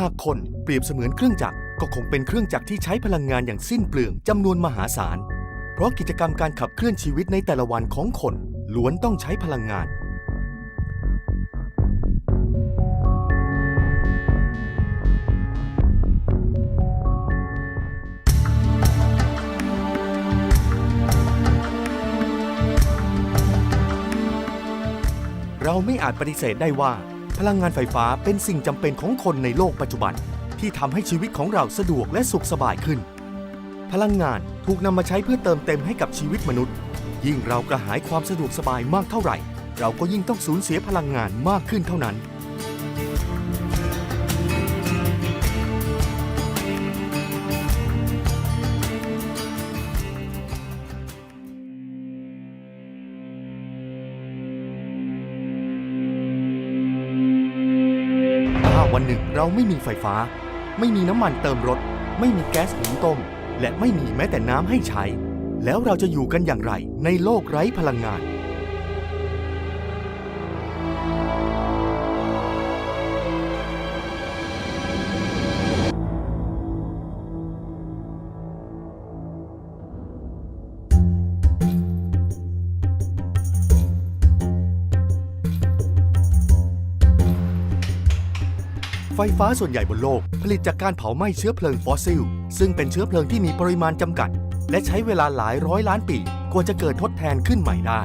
หากคนเปรียบเสมือนเครื่องจักรก็คงเป็นเครื่องจักรที่ใช้พลังงานอย่างสิ้นเปลืองจำนวนมหาศาล เพราะกิจกรรมการขับเคลื่อนชีวิตในแต่ละวันของคนล้วนต้องใช้พลังงาน เราไม่อาจปฏิเสธได้ว่า พลังงานไฟฟ้าเป็นสิ่งจำเป็นของคนในโลกปัจจุบัน ที่ทำให้ชีวิตของเราสะดวกและสุขสบายขึ้น พลังงานถูกนำมาใช้เพื่อเติมเต็มให้กับชีวิตมนุษย์ ยิ่งเรากระหายความสะดวกสบายมากเท่าไหร่ เราก็ยิ่งต้องสูญเสียพลังงานมากขึ้นเท่านั้น เราไม่มีไฟฟ้า ไม่มีน้ำมันเติมรถ ไม่มีแก๊สหุงต้ม และไม่มีแม้แต่น้ำให้ใช้ แล้วเราจะอยู่กันอย่างไรในโลกไร้พลังงาน ไฟฟ้าส่วนใหญ่บนโลก ผลิตจากการเผาไหม้เชื้อเพลิงฟอสซิล ซึ่งเป็นเชื้อเพลิงที่มีปริมาณจำกัด และใช้เวลาหลายร้อยล้านปีกว่าจะเกิดทดแทนขึ้นใหม่ได้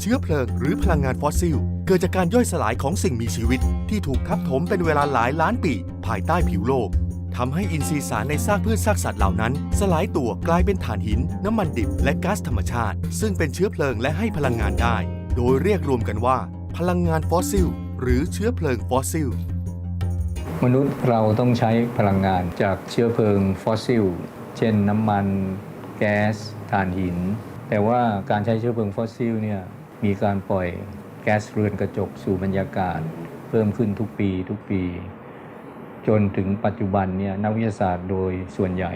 เชื้อเพลิงหรือพลังงานฟอสซิล เกิดจากการย่อยสลายของสิ่งมีชีวิต ที่ถูกทับถมเป็นเวลาหลายล้านปี ภายใต้ผิวโลกทำให้อินทรีย์สารในซากพืชซากสัตว์เหล่านั้น สลายตัวกลายเป็นถ่านหิน น้ำมันดิบ และก๊าซธรรมชาติ ซึ่งเป็นเชื้อเพลิงและให้พลังงานได้ โดยเรียกรวมกันว่า พลังงานฟอสซิล หรือเชื้อเพลิงฟอสซิล มนุษย์เราต้องใช้พลังงานจากเชื้อเพลิงฟอสซิล เช่นน้ำมัน แก๊สถ่านหิน แต่ว่าการใช้เชื้อเพลิงฟอสซิลเนี่ยมีการปล่อยแก๊สเรือนกระจกสู่บรรยากาศ เพิ่มขึ้นทุกปีทุกปี จนถึงปัจจุบันเนี่ยนักวิทยาศาสตร์โดยส่วนใหญ่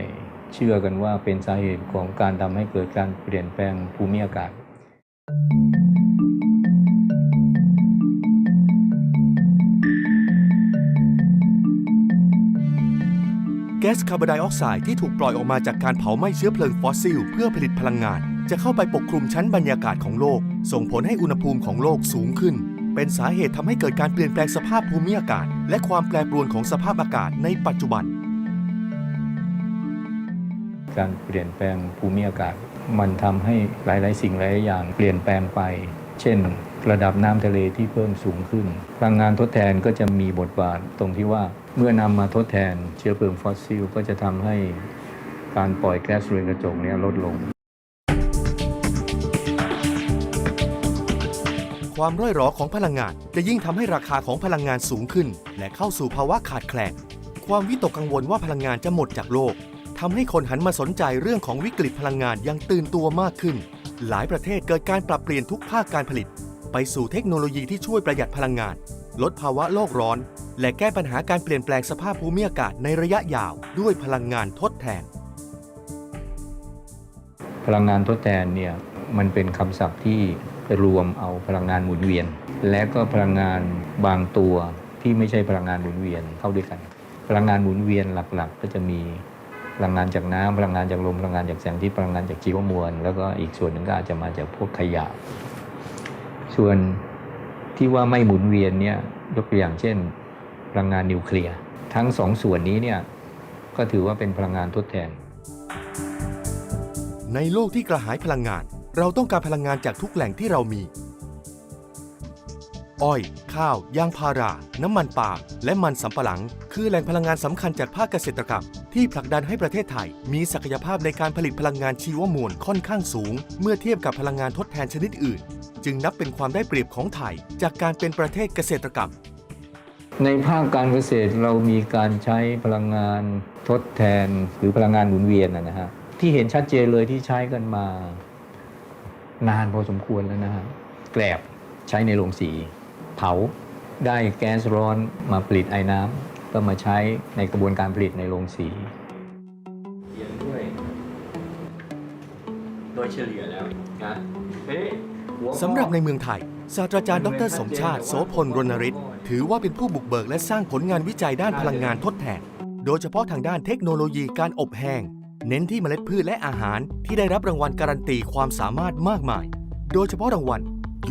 เชื่อกันว่าเป็นสาเหตุของการทำให้เกิดการเปลี่ยนแปลงภูมิอากาศแก๊สคาร์บอนไดออกไซด์ที่ถูกปล่อยออกมาจากการเผาไหม้เชื้อเพลิงฟอสซิล เพื่อผลิตพลังงาน จะเข้าไปปกคลุมชั้นบรรยากาศของโลก ส่งผลให้อุณหภูมิของโลกสูงขึ้น เป็นสาเหตุทำให้เกิดการเปลี่ยนแปลงสภาพภูมิอากาศ และความแปรปรวนของสภาพอากาศในปัจจุบัน การเปลี่ยนแปลงภูมิอากาศ มันทำให้หลาย ๆ สิ่งหลายอย่างเปลี่ยนแปลงไป เช่นระดับน้ำทะเลที่เพิ่มสูงขึ้น พลังงานทดแทนก็จะมีบทบาทตรงที่ว่า เมื่อนำมาทดแทนเชื้อเพลิงฟอสซิลก็จะทำให้การปล่อยแก๊สเรือนกระจกเนี่ยลดลง ความร่อยหรอของพลังงานจะยิ่งทำให้ราคาของพลังงานสูงขึ้น และเข้าสู่ภาวะขาดแคลน ความวิตกกังวลว่าพลังงานจะหมดจากโลกทำให้คนหันมาสนใจเรื่องของวิกฤตพลังงานยังตื่นตัวมากขึ้น หลายประเทศเกิดการปรับเปลี่ยนทุกภาคการผลิต ไปสู่เทคโนโลยีที่ช่วยประหยัดพลังงาน ลดภาวะโลกร้อน และแก้ปัญหาการเปลี่ยนแปลงสภาพภูมิอากาศในระยะยาวด้วยพลังงานทดแทน พลังงานทดแทนเนี่ยมันเป็นคำศัพท์ที่รวมเอาพลังงานหมุนเวียน และก็พลังงานบางตัวที่ไม่ใช่พลังงานหมุนเวียนเข้าด้วยกัน พลังงานหมุนเวียนหลักๆ ก็จะมีพลังงานจากน้ำพลังงานจากลมพลังงานจากแสงอาที่พลังงานจากชีวมวล แล้วก็อีกส่วนหนึ่งก็อาจจะมาจากพวกขยะ ส่วน ที่ว่าไม่หมุนเวียนเนี่ยยกตัวอย่างเช่น พลังงานนิวเคลียร์ทั้งสองส่วนนี้เนี่ยก็ถือว่าเป็นพลังงานทดแทน ในโลกที่กระหายพลังงาน เราต้องการพลังงานจากทุกแหล่งที่เรามี อ้อย ข้าว ยางพารา น้ำมันปาล์มและมันสำปะหลัง คือแหล่งพลังงานสำคัญจากภาคเกษตรกรรม ที่ผลักดันให้ประเทศไทย มีศักยภาพในการผลิตพลังงานชีวมวลค่อนข้างสูง เมื่อเทียบกับพลังงานทดแทนชนิดอื่น จึงนับเป็นความได้เปรียบของไทย จากการเป็นประเทศเกษตรกรรม ในภาคการเกษตรเรามีการใช้พลังงานทดแทน หรือพลังงานหมุนเวียนนะนะฮะที่เห็นชัดเจนเลยที่ใช้กันมา นานพอสมควรแล้วนะฮะแกลบใช้ในโรงสี เผาได้แก๊สร้อนมาผลิตไอ้น้ำก็มาใช้ในกระบวนการผลิตในโรงสีเขียนด้วยโดยเฉลี่ยแล้วนะเฮ้ยหัวข้อ สำหรับในเมืองไทย ศาสตราจารย์ดรสมชาติ โสพลรณฤทธิ์ถือว่าเป็นผู้บุกเบิกและสร้างผลงานวิจัยด้านพลังงานทดแทน โดยเฉพาะทางด้านเทคโนโลยีการอบแห้ง เน้นที่เมล็ดพืชและอาหารที่ได้รับรางวัลการันตีความสามารถมากมาย โดยเฉพาะรางวัล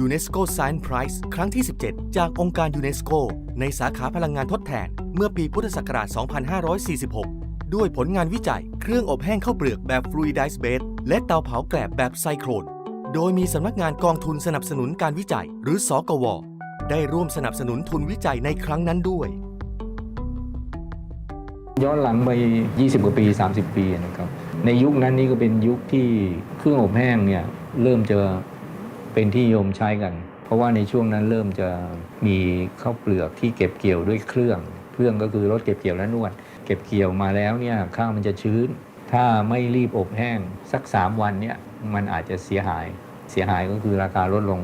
UNESCO Science Prize ครั้งที่ 17 จากองค์การยูเนสโก ในสาขาพลังงานทดแทน เมื่อปีพุทธศักราช 2546 ด้วยผลงานวิจัย เครื่องอบแห้งข้าวเปลือกแบบ Fluidized Bed และเตาเผาแกลบแบบไซโครน โดยมีสำนักงานกองทุนสนับสนุนการวิจัย หรือสกว ได้ร่วมสนับสนุนทุนวิจัยในครั้งนั้นด้วย ย้อนหลังไป 20 กว่าปี 30 ปีนะครับ ในยุคนั้นนี่ก็เป็นยุคที่เครื่องอบแห้งเนี่ยเริ่มจะเป็นที่นิยมใช้กัน เพราะว่าในช่วงนั้นเริ่มจะมีข้าวเปลือกที่เก็บเกี่ยวด้วยเครื่อง เครื่องก็คือรถเก็บเกี่ยวและนวด เก็บเกี่ยวมาแล้วเนี่ยข้าวมันจะชื้น ถ้าไม่รีบอบแห้งสัก 3 วันเนี่ย มันอาจจะเสียหาย เสียหายก็คือราคาลดลง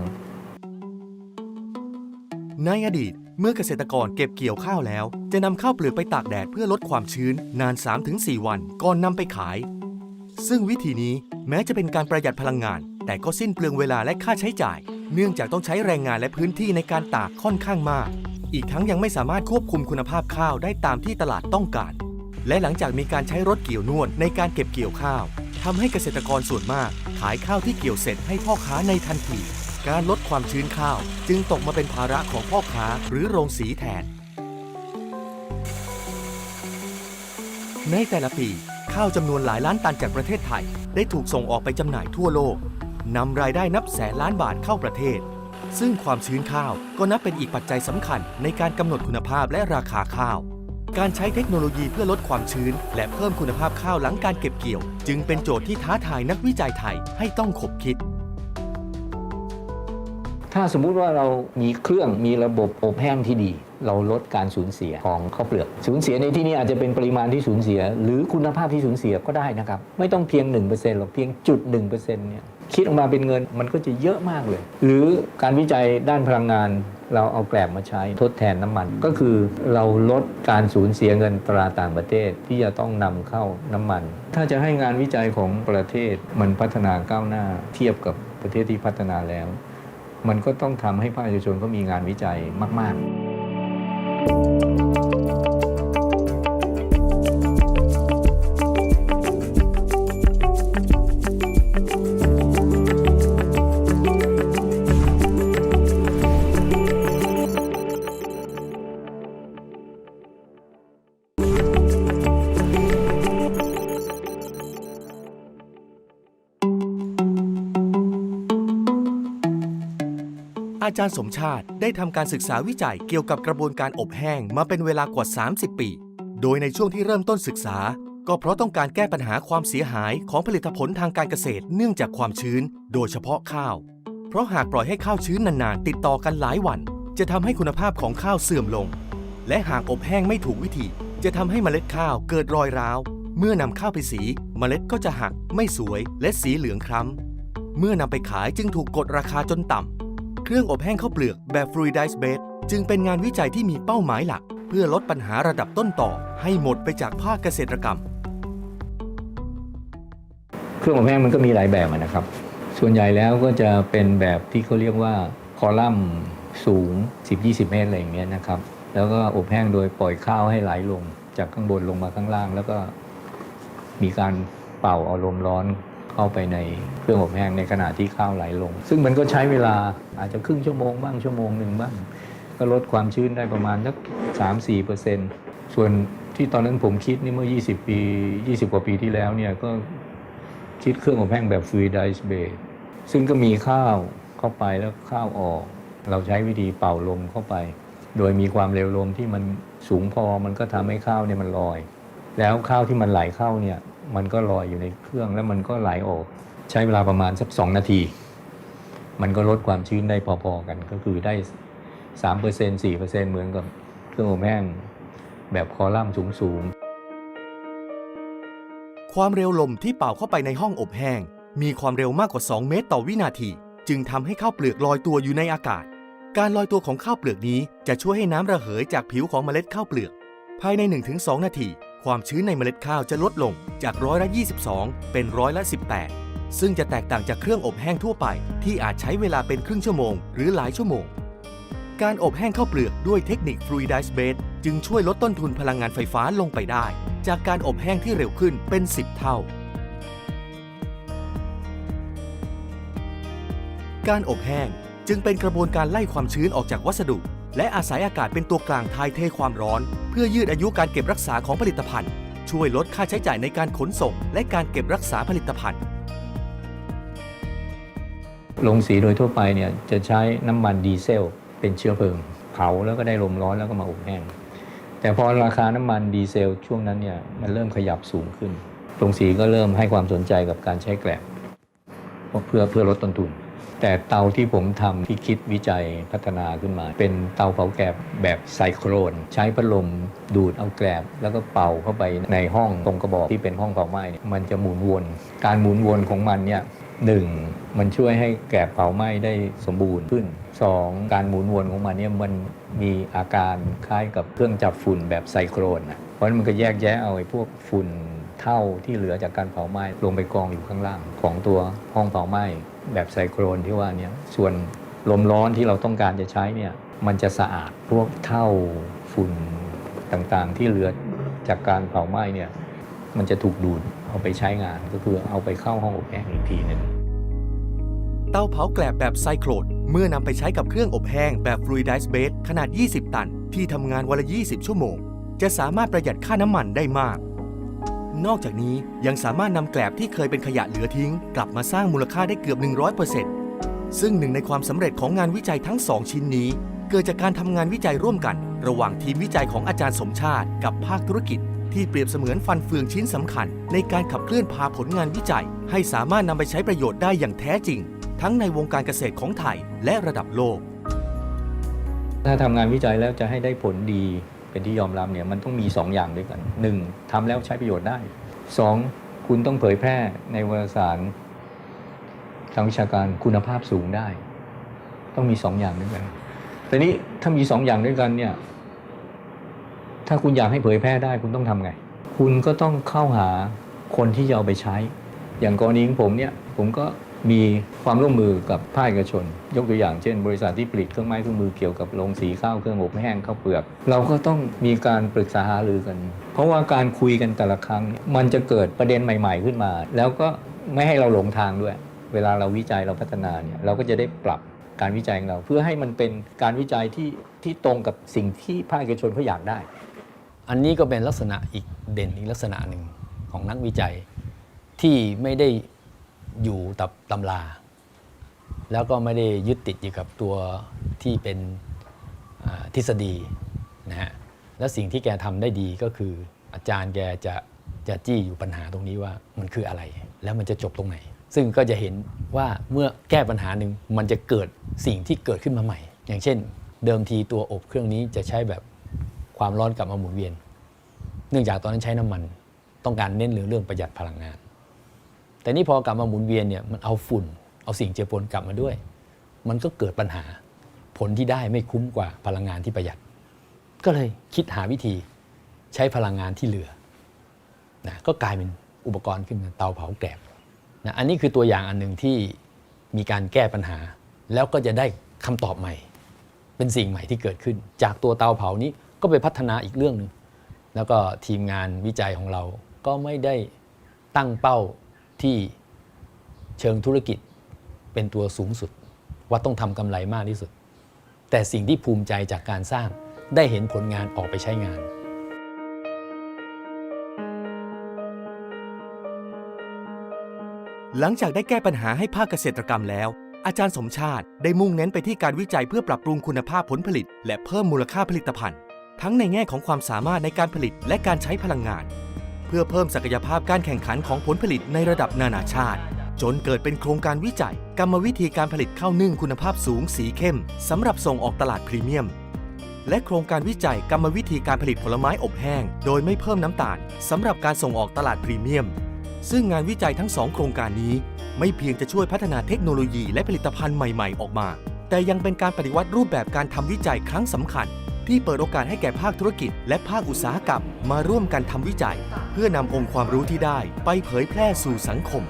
ในอดีตเมื่อเกษตรกรเก็บเกี่ยวข้าวแล้ว จะนำข้าวเปลือกไปตากแดดเพื่อลดความชื้นนาน 3-4 วันก่อนนำไปขาย ซึ่งวิธีนี้แม้จะเป็นการประหยัดพลังงาน แต่ก็สิ้นเปลืองเวลาและค่าใช้จ่าย เนื่องจากต้องใช้แรงงานและพื้นที่ในการตากค่อนข้างมาก อีกทั้งยังไม่สามารถควบคุมคุณภาพข้าวได้ตามที่ตลาดต้องการ และหลังจากมีการใช้รถเกี่ยวนวดในการเก็บเกี่ยวข้าว ทำให้เกษตรกรส่วนมาก ขายข้าวที่เกี่ยวเสร็จให้พ่อค้าในทันที การลดความชื้นข้าว จึงตกมาเป็นภาระของพ่อค้าหรือโรงสีแทน ในแต่ละปีข้าวจำนวนหลายล้านตันจากประเทศไทย ได้ถูกส่งออกไปจำหน่ายทั่วโลกนำรายได้นับแสนล้านบาทเข้าประเทศ ซึ่งความชื้นข้าวก็นับเป็นอีกปัจจัยสำคัญในการกำหนดคุณภาพและราคาข้าว การใช้เทคโนโลยีเพื่อลดความชื้น และเพิ่มคุณภาพข้าวหลังการเก็บเกี่ยว จึงเป็นโจทย์ที่ท้าทายนักวิจัยไทยให้ต้องขบคิด ถ้าสมมุติว่าเรามีเครื่องมีระบบอบแห้งที่ดี เราลดการสูญเสียของข้าวเปลือกสูญเสียในที่นี้อาจจะเป็นปริมาณที่สูญเสีย หรือคุณภาพที่สูญเสียก็ได้นะครับ ไม่ต้องเพียง 1%หรอกเพียงจุด1%เนี่ย คิดออกมาเป็นเงินมันก็จะเยอะมากเลย หรือการวิจัยด้านพลังงาน เราเอาแกลบมาใช้ทดแทนน้ำมัน ก็คือเราลดการสูญเสียเงินตราต่างประเทศที่จะต้องนำเข้าน้ำมัน ถ้าจะให้งานวิจัยของประเทศมันพัฒนาก้าวหน้า เทียบกับประเทศที่พัฒนาแล้ว มันก็ต้องทำให้ภาคเอกชนก็มีงานวิจัยมาก ๆ อาจารย์สมชาติได้ทำการศึกษาวิจัยเกี่ยวกับกระบวนการอบแห้งมาเป็นเวลากว่า 30 ปี โดยในช่วงที่เริ่มต้นศึกษา ก็เพราะต้องการแก้ปัญหาความเสียหายของผลิตผลทางการเกษตรเนื่องจากความชื้น โดยเฉพาะข้าว เพราะหากปล่อยให้ข้าวชื้นนานๆ ติดต่อกันหลายวัน จะทำให้คุณภาพของข้าวเสื่อมลง และหากอบแห้งไม่ถูกวิธี จะทำให้เมล็ดข้าวเกิดรอยร้าว เมื่อนำข้าวไปสี เมล็ดก็จะหัก ไม่สวย และสีเหลืองคล้ำเมื่อนำไปขายจึงถูกกดราคาจนต่ำ รื่องอบแห้งข้าวเปลือกแบบ Fluidized Bed จึงเป็นงานวิจัยที่มีเป้าหมายหลัก เพื่อลดปัญหาระดับต้นต่อ ให้หมดไปจากภาคเกษตรกรรม เครื่องอบแห้งมันก็มีหลายแบบนะครับ ส่วนใหญ่แล้วก็จะเป็นแบบที่เขาเรียกว่าคอลัมน์สูง 10-20 เมตรอะไรอย่างเงี้ยนะครับ แล้วก็อบแห้งโดยปล่อยข้าวให้ไหลลง จากข้างบนลงมาข้างล่าง แล้วก็มีการเป่าเอาลมร้อน เข้าไปในเครื่องอบแห้งในขณะที่ข้าวไหลลง ซึ่งมันก็ใช้เวลาอาจจะครึ่งชั่วโมงบ้างชั่วโมงหนึ่งบ้างก็ลดความชื้นได้ประมาณสัก3-4เปอร์เซ็นต์ส่วนที่ตอนนั้นผมคิดนี่เมื่อ 20 ปี 20 กว่าปีที่แล้วเนี่ยก็คิดเครื่องอบแห้งแบบ fluidized bed ซึ่งก็มีข้าวเข้าไปแล้วข้าวออก เราใช้วิธีเป่าลมเข้าไป โดยมีความเร็วลมที่มันสูงพอมันก็ทำให้ข้าวเนี่ยมันลอย แล้วข้าวที่มันไหลเข้าเนี่ย มันก็ลอยอยู่ในเครื่องแล้วมันก็ไหลออก ใช้เวลาประมาณสักสองนาที มันก็ลดความชื้นได้พอๆกันก็คือได้สามเปอร์เซ็นต์สี่เปอร์เซ็นต์เหมือนกับเครื่องอบแห้งแบบคอลัมน์สูงๆ ความเร็วลมที่เป่าเข้าไปในห้องอบแห้ง มีความเร็วมากกว่า 2 เมตรต่อวินาที จึงทำให้ข้าวเปลือกลอยตัวอยู่ในอากาศ การลอยตัวของข้าวเปลือกนี้จะช่วยให้น้ำระเหยจากผิวของเมล็ดข้าวเปลือก ภายใน 1-2 นาที ความชื้นในเมล็ดข้าวจะลดลงจากร้อยละ 22 เป็นร้อยละ 18 ซึ่งจะแตกต่างจากเครื่องอบแห้งทั่วไป ที่อาจใช้เวลาเป็นครึ่งชั่วโมง หรือหลายชั่วโมง การอบแห้งข้าวเปลือกด้วยเทคนิค Fluidized Bed จึงช่วยลดต้นทุนพลังงานไฟฟ้าลงไปได้ จากการอบแห้งที่เร็วขึ้นเป็น 10 เท่า การอบแห้งจึงเป็นกระบวนการไล่ความชื้นออกจากวัสดุ และอาศัยอากาศเป็นตัวกลางทายเทความร้อน เพื่อยืดอายุการเก็บรักษาของผลิตภัณฑ์ ช่วยลดค่าใช้จ่ายในการขนส่ง และการเก็บรักษาผลิตภัณฑ์โรงสีโดยทั่วไปเนี่ยจะใช้น้ำมันดีเซล เป็นเชื้อเพลิงเผาแล้วก็ได้ลมร้อนแล้วก็มาอบแห้ง แต่พอราคาน้ำมันดีเซลช่วงนั้นเนี่ยมันเริ่มขยับสูงขึ้นโรงสีก็เริ่มให้ความสนใจกับการใช้แกลบเพื่อเพื่อลดต้นทุน แต่เตาที่ผมทำที่คิดวิจัยพัฒนาขึ้นมา เป็นเตาเผาแกลบแบบไซโครน ใช้พัดลมดูดเอาแกลบ แล้วก็เป่าเข้าไปในห้องตรงกระบอกที่เป็นห้องเผาไหม้เนี่ยมันจะหมุนวน การหมุนวนของมันเนี่ยหนึ่งมันช่วยให้แกลบเผาไหม้ได้สมบูรณ์ขึ้นสองการหมุนวนของมันเนี่ยมันมีอาการคล้ายกับเครื่องจับฝุ่นแบบไซโครนะเพราะมันก็แยกแยะเอาไอ้พวกฝุ่นเท่าที่เหลือจากการเผาไหม้ลงไปกองอยู่ข้างล่างของตัวห้องเผาไหม้ แบบไซโครนที่ว่าเนี่ยส่วนลมร้อนที่เราต้องการจะใช้เนี่ยมันจะสะอาดพวกเท่าฝุ่นต่างๆ ที่เหลือจากการเผาไหม้เนี่ยมันจะถูกดูดเอาไปใช้งานก็คือเอาไปเข้าห้องอบแห้งอีกทีหนึ่งเตาเผาแกลบแบบไซโครนเมื่อนำไปใช้กับเครื่องอบแห้งแบบ Fluidized Bed ขนาด 20 ตัน ที่ทำงานวันละ 20 ชั่วโมง จะสามารถประหยัดค่าน้ำมันได้มาก นอกจากนี้ยังสามารถนำแกลบที่เคยเป็นขยะเหลือทิ้ง กลับมาสร้างมูลค่าได้เกือบ 100%ซึ่งหนึ่งในความสำเร็จของงานวิจัยทั้ง 2 ชิ้นนี้ เกิดจากการทำงานวิจัยร่วมกัน ระหว่างทีมวิจัยของอาจารย์สมชาติ กับภาคธุรกิจ ที่เปรียบเสมือนฟันเฟืองชิ้นสำคัญ ในการขับเคลื่อนพาผลงานวิจัย ให้สามารถนำไปใช้ประโยชน์ได้อย่างแท้จริง ทั้งในวงการเกษตรของไทย และระดับโลก ถ้าทำงานวิจัยแล้วจะให้ได้ผลดี เป็นที่ยอมรับเนี่ยมันต้องมี 2 อย่างด้วยกัน 1. ทำแล้วใช้ประโยชน์ได้ 2. คุณต้องเผยแพร่ในวารสารทางวิชาการคุณภาพสูงได้ ต้องมี 2 อย่างด้วยกันแต่นี้ถ้ามี 2 อย่างด้วยกันเนี่ยถ้าคุณอยากให้เผยแพร่ได้คุณต้องทำไง คุณก็ต้องเข้าหาคนที่จะเอาไปใช้ อย่างกรณีของผมเนี่ยผมก็ มีความร่วมมือกับภาคเอกชน ยกตัวอย่างเช่น บริษัทที่ผลิตเครื่องไม้เครื่องมือเกี่ยวกับโรงสีข้าวเครื่องอบแห้งข้าวเปลือก เราก็ต้องมีการปรึกษาหารือกัน เพราะว่าการคุยกันแต่ละครั้ง มันจะเกิดประเด็นใหม่ ๆ ขึ้นมา แล้วก็ไม่ให้เราหลงทางด้วย เวลาเราวิจัยเราพัฒนาเนี่ยเราก็จะได้ปรับการวิจัยของเรา เพื่อให้มันเป็นการวิจัยที่ที่ตรงกับสิ่งที่ภาคเอกชนเขาอยากได้ อันนี้ก็เป็นลักษณะอีกเด่นอีกลักษณะหนึ่งของนักวิจัยที่ไม่ได้ อยู่ตับตำรา แล้วก็ไม่ได้ยึดติดอยู่กับตัวที่เป็นทฤษฎีนะฮะและสิ่งที่แกทำได้ดีก็คืออาจารย์แกจะจะจี้อยู่ปัญหาตรงนี้ว่ามันคืออะไร แล้วมันจะจบตรงไหน ซึ่งก็จะเห็นว่าเมื่อแก้ปัญหาหนึ่งมันจะเกิดสิ่งที่เกิดขึ้นมาใหม่ อย่างเช่น เดิมทีตัวอบเครื่องนี้จะใช้แบบความร้อนกลับมาหมุนเวียน เนื่องจากตอนนั้นใช้น้ำมัน ต้องการเน้นเรื่องประหยัดพลังงาน แต่นี่พอกลับมาหมุนเวียนเนี่ยมันเอาฝุ่น เอาสิ่งเจือปนกลับมาด้วย มันก็เกิดปัญหา ผลที่ได้ไม่คุ้มกว่าพลังงานที่ประหยัด ก็เลยคิดหาวิธีใช้พลังงานที่เหลือนะก็กลายเป็นอุปกรณ์ขึ้นมาเตาเผาแกลบนะอันนี้คือตัวอย่างอันหนึ่งที่มีการแก้ปัญหา แล้วก็จะได้คำตอบใหม่ เป็นสิ่งใหม่ที่เกิดขึ้น จากตัวเตาเผานี้ก็ไปพัฒนาอีกเรื่องหนึ่งแล้วก็ทีมงานวิจัยของเราก็ไม่ได้ตั้งเป้า ที่เชิงธุรกิจเป็นตัวสูงสุด ว่าต้องทำกำไรมากที่สุด แต่สิ่งที่ภูมิใจจากการสร้างได้เห็นผลงานออกไปใช้งานหลังจากได้แก้ปัญหาให้ภาคเกษตรกรรมแล้ว อาจารย์สมชาติได้มุ่งเน้นไปที่การวิจัยเพื่อปรับปรุงคุณภาพผลผลิต และเพิ่มมูลค่าผลิตภัณฑ์ ทั้งในแง่ของความสามารถในการผลิตและการใช้พลังงาน พื่อเพิ่มศักยภาพการแข่งขันของผลผลิตในระดับนานาชาติ จนเกิดเป็นโครงการวิจัย กรรมวิธีการผลิตข้าวนึ่งคุณภาพสูงสีเข้มสำหรับส่งออกตลาดพรีเมียม และโครงการวิจัยกรรมวิธีการผลิตผลไม้อบแห้ง โดยไม่เพิ่มน้ำตาลสำหรับการส่งออกตลาดพรีเมียม ซึ่งงานวิจัยทั้งสองโครงการนี้ ไม่เพียงจะช่วยพัฒนาเทคโนโลยีและผลิตภัณฑ์ใหม่ ๆ ออกมา แต่ยังเป็นการปฏิวัติรูปแบบการทำวิจัยครั้งสำคัญ ที่เปิดโอกาสให้แก่ภาคธุรกิจ และภาคอุตสาหกรรมมาร่วมกันทำวิจัย เพื่อนำองค์ความรู้ที่ได้ ไปเผยแพร่สู่สังคม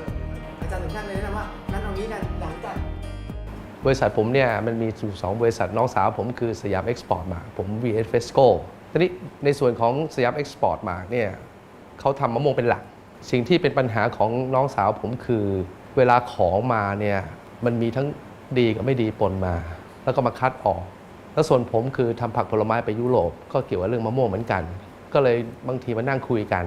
อาจารย์ถึงขั้นเลยนะว่านั้นเอางี้กันหลังจากบริษัทผมเนี่ยมันมีอยู่สองบริษัทน้องสาวผมคือสยามเอ็กซ์พอร์ตมา ผม VS Fesco ทีนี้ในส่วนของสยามเอ็กซ์พอร์ตมาเนี่ยเขาทำมะม่วงเป็นหลัก สิ่งที่เป็นปัญหาของน้องสาวผมคือเวลาของมาเนี่ยมันมีทั้งดีกับไม่ดีปนมา แล้วก็มาคัดออก แล้วส่วนผมคือทำผักผลไม้ไปยุโรปก็เกี่ยวกับเรื่องมะม่วงเหมือนกัน ก็เลยบางทีมานั่งคุยกัน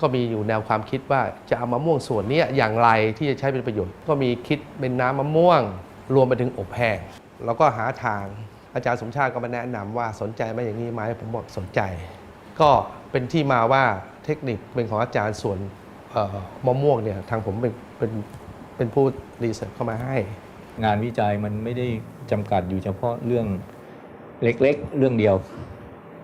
ก็มีอยู่แนวความคิดว่าจะเอามะม่วงส่วนนี้อย่างไรที่จะใช้เป็นประโยชน์ ก็มีคิดเป็นน้ำมะม่วง รวมไปถึงอบแห้งแล้วก็หาทางอาจารย์สมชาติก็มาแนะนำว่าสนใจไหมอย่างนี้ไหมผมบอกสนใจ ก็เป็นที่มาว่าเทคนิคเป็นของอาจารย์ส่วนมะม่วงเนี่ยทางผมเป็นเป็นเป็นผู้รีเสิร์ชเข้ามาให้ งานวิจัยมันไม่ได้จำกัดอยู่เฉพาะเรื่อง เล็กๆ เรื่องเดียว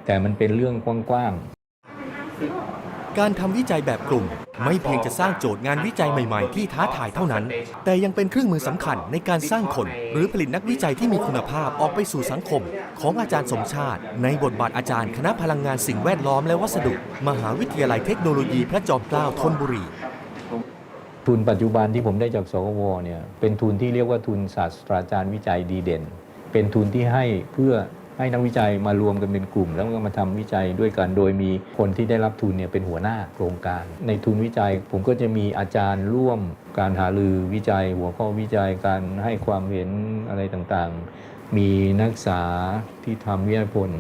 แต่มันเป็นเรื่องกว้างๆการทำวิจัยแบบกลุ่ม ไม่เพียงจะสร้างโจทย์งานวิจัยใหม่ๆ ที่ท้าทายเท่านั้น แต่ยังเป็นเครื่องมือสำคัญในการสร้างคน หรือผลิตนักวิจัยที่มีคุณภาพออกไปสู่สังคม ของอาจารย์สมชาติ ในบทบาทอาจารย์คณะพลังงานสิ่งแวดล้อมและวัสดุ มหาวิทยาลัยเทคโนโลยีพระจอมเกล้าธนบุรี ทุนปัจจุบันที่ผมได้จากสวเนี่ยเป็นทุนที่เรียกว่าทุนศาสตราจารย์วิจัยดีเด่น เป็นทุนที่ให้เพื่อ ให้นักวิจัยมารวมกันเป็นกลุ่ม แล้วก็มาทำวิจัยด้วยกัน โดยมีคนที่ได้รับทุนเนี่ยเป็นหัวหน้าโครงการ ในทุนวิจัยผมก็จะมีอาจารย์ร่วมการหารือวิจัย หัวข้อวิจัยการให้ความเห็นอะไรต่างๆ มีนักศึกษาที่ทำวิทยาพล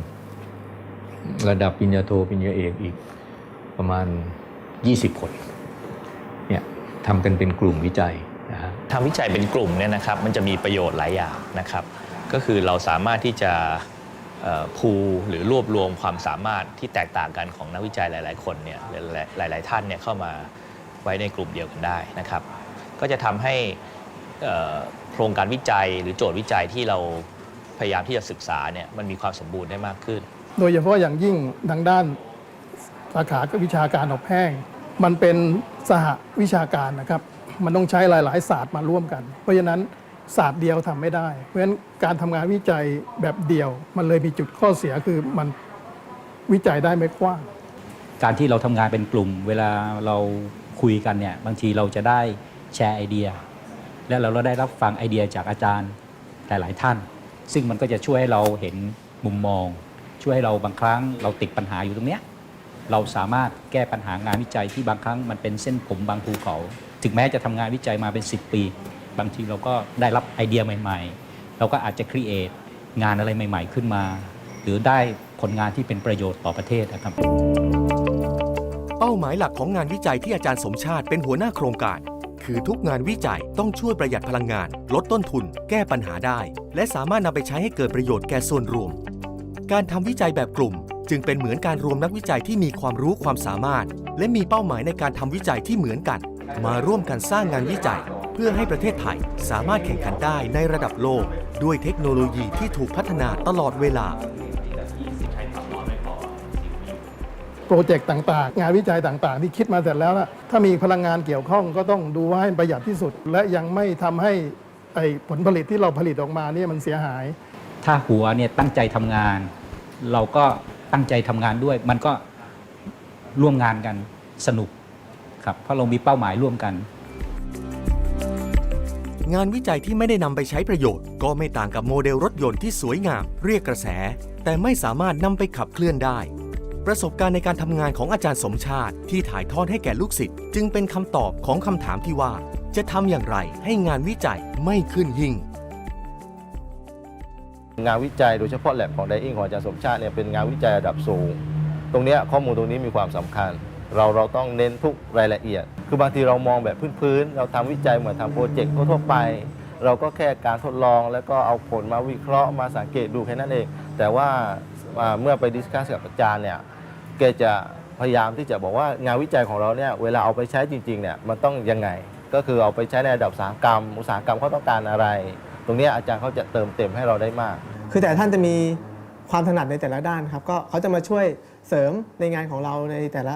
ระดับปริญญาโทปริญญาเอกอีกประมาณ 20 คนเนี่ยทำกันเป็นกลุ่มวิจัยนะฮะทำวิจัยเป็นกลุ่มเนี่ยนะครับมันจะมีประโยชน์หลายอย่างนะครับ ก็คือเราสามารถที่จะ พูหรือรวบรวมความสามารถที่แตกต่างกันของนักวิจัยหลาย ๆ คนเนี่ยหลาย ๆ ท่านเนี่ยเข้ามาไว้ในกลุ่มเดียวกันได้นะครับ ก็จะทำให้โครงการวิจัยหรือโจทย์วิจัยที่เราพยายามที่จะศึกษาเนี่ยมันมีความสมบูรณ์ได้มากขึ้น โดยเฉพาะอย่างยิ่งทางด้านสาขาวิชาการอบแห้ง มันเป็นสหวิชาการนะครับ มันต้องใช้หลาย ๆ ศาสตร์มาร่วมกัน เพราะฉะนั้น ศาสตร์เดียวทำไม่ได้ เพราะฉะนั้นการทำงานวิจัยแบบเดียว มันเลยมีจุดข้อเสียคือมันวิจัยได้ไม่กว้าง การที่เราทำงานเป็นกลุ่ม เวลาเราคุยกันเนี่ยบางทีเราจะได้แชร์ไอเดีย และเราได้รับฟังไอเดียจากอาจารย์หลายๆท่าน ซึ่งมันก็จะช่วยให้เราเห็นมุมมอง ช่วยให้เราบางครั้งเราติดปัญหาอยู่ตรงเนี้ยเราสามารถแก้ปัญหางานวิจัยที่บางครั้งมันเป็นเส้นผมบางภูเขา ถึงแม้จะทำงานวิจัยมาเป็น 10 ปี บางทีเราก็ได้รับไอเดียใหม่ ๆ เราก็อาจจะครีเอทงานอะไรใหม่ ๆ ขึ้นมา หรือได้ผลงานที่เป็นประโยชน์ต่อประเทศนะครับเป้าหมายหลักของงานวิจัยที่อาจารย์สมชาติเป็นหัวหน้าโครงการ คือทุกงานวิจัยต้องช่วยประหยัดพลังงาน ลดต้นทุน แก้ปัญหาได้ และสามารถนำไปใช้ให้เกิดประโยชน์แก่ส่วนรวม การทำวิจัยแบบกลุ่ม จึงเป็นเหมือนการรวมนักวิจัยที่มีความรู้ความสามารถ และมีเป้าหมายในการทำวิจัยที่เหมือนกัน มาร่วมกันสร้างงานวิจัย เพื่อให้ประเทศไทยสามารถแข่งขันได้ในระดับโลก ด้วยเทคโนโลยีที่ถูกพัฒนาตลอดเวลา โปรเจกต์ต่าง ๆ งานวิจัยต่าง ๆ ที่คิดมาเสร็จแล้วนะถ้ามีพลังงานเกี่ยวข้องก็ต้องดูว่าให้ประหยัดที่สุด และยังไม่ทำให้ไอ้ผลผลิตที่เราผลิตออกมาเนี่ยมันเสียหาย ถ้าหัวเนี่ยตั้งใจทำงาน เราก็ตั้งใจทำงานด้วย มันก็ร่วมงานกันสนุกครับเพราะเรามีเป้าหมายร่วมกัน งานวิจัยที่ไม่ได้นำไปใช้ประโยชน์ ก็ไม่ต่างกับโมเดลรถยนต์ที่สวยงาม เรียกกระแส แต่ไม่สามารถนำไปขับเคลื่อนได้ ประสบการณ์ในการทำงานของอาจารย์สมชาติ ที่ถ่ายทอดให้แก่ลูกศิษย์จึงเป็นคำตอบของคำถามที่ว่า จะทำอย่างไรให้งานวิจัยไม่ขึ้นหิ่งงานวิจัยโดยเฉพาะแลบของไดอิงของอาจารย์สมชาติเนี่ยเป็นงานวิจัยระดับสูง ตรงนี้ข้อมูลตรงนี้มีความสำคัญ เราเราต้องเน้นทุกรายละเอียด คือบางทีเรามองแบบพื้นๆ เราทำวิจัยเหมือนทำโปรเจกต์ทั่วไป เราก็แค่การทดลอง แล้วก็เอาผลมาวิเคราะห์มาสังเกตดูแค่นั้นเอง แต่ว่าเมื่อไปดิสคัสกับอาจารย์เนี่ยแกจะพยายามที่จะบอกว่างานวิจัยของเราเนี่ยเวลาเอาไปใช้จริงๆเนี่ยมันต้องยังไง ก็คือเอาไปใช้ในระดับอุตสาหกรรม อุตสาหกรรมเขาต้องการอะไร ตรงนี้อาจารย์เขาจะเติมเต็มให้เราได้มาก คือแต่ท่านจะมีความถนัดในแต่ละด้านครับก็เขาจะมาช่วยเสริมในงานของเราในแต่ละ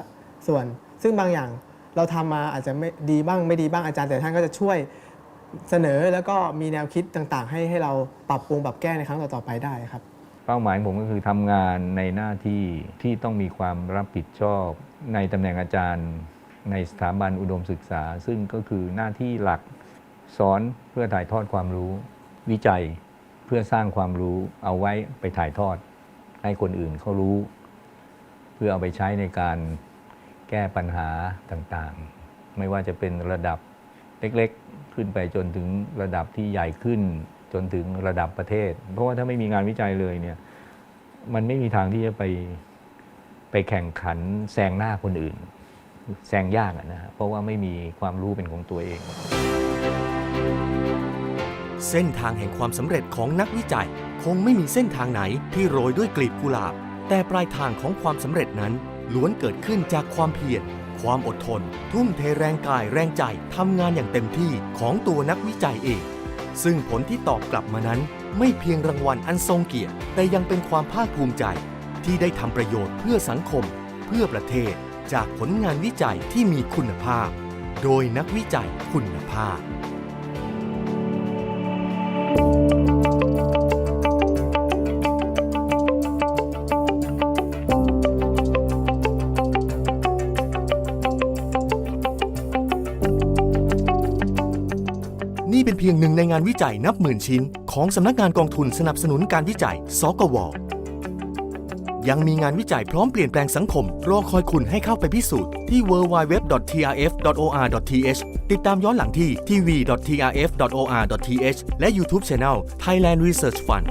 ส่วน ซึ่งบางอย่างเราทำมาอาจจะไม่ดีบ้างไม่ดีบ้างอาจารย์แต่ท่านก็จะช่วยเสนอแล้วก็มีแนวคิดต่างๆ ให้ให้เราปรับปรุงปรับแก้ในครั้งต่อๆไปได้ครับ เป้าหมายผมก็คือทำงานในหน้าที่ที่ต้องมีความรับผิดชอบ ในตำแหน่งอาจารย์ในสถาบันอุดมศึกษา ซึ่งก็คือหน้าที่หลักสอนเพื่อถ่ายทอดความรู้ วิจัยเพื่อสร้างความรู้เอาไว้ไปถ่ายทอด ให้คนอื่นเขารู้ เพื่อเอาไปใช้ในการ แก้ปัญหาต่างๆ ไม่ว่าจะเป็นระดับเล็กๆ ขึ้นไปจนถึงระดับที่ใหญ่ขึ้น จนถึงระดับประเทศ เพราะว่าถ้าไม่มีงานวิจัยเลยเนี่ยมันไม่มีทางที่จะไปไปแข่งขันแซงหน้าคนอื่นแซงยากอะนะฮะเพราะว่าไม่มีความรู้เป็นของตัวเอง เส้นทางแห่งความสำเร็จของนักวิจัย คงไม่มีเส้นทางไหนที่โรยด้วยกลีบกุหลาบ แต่ปลายทางของความสำเร็จนั้น ล้วนเกิดขึ้นจากความเพียรความอดทน ทุ่มเทแรงกายแรงใจทำงานอย่างเต็มที่ของตัวนักวิจัยเอง ซึ่งผลที่ตอบกลับมานั้น ไม่เพียงรางวัลอันทรงเกียรติ แต่ยังเป็นความภาคภูมิใจ ที่ได้ทำประโยชน์เพื่อสังคม เพื่อประเทศ จากผลงานวิจัยที่มีคุณภาพ โดยนักวิจัยคุณภาพ เป็นเพียงหนึ่งในงานวิจัยนับหมื่นชิ้น ของสำนักงานกองทุนสนับสนุนการวิจัย สกว ยังมีงานวิจัยพร้อมเปลี่ยนแปลงสังคม รอคอยคุณให้เข้าไปพิสูจน์ที่ www.trf.or.th ติดตามย้อนหลังที่ tv.trf.or.th และ YouTube Channel Thailand Research Fund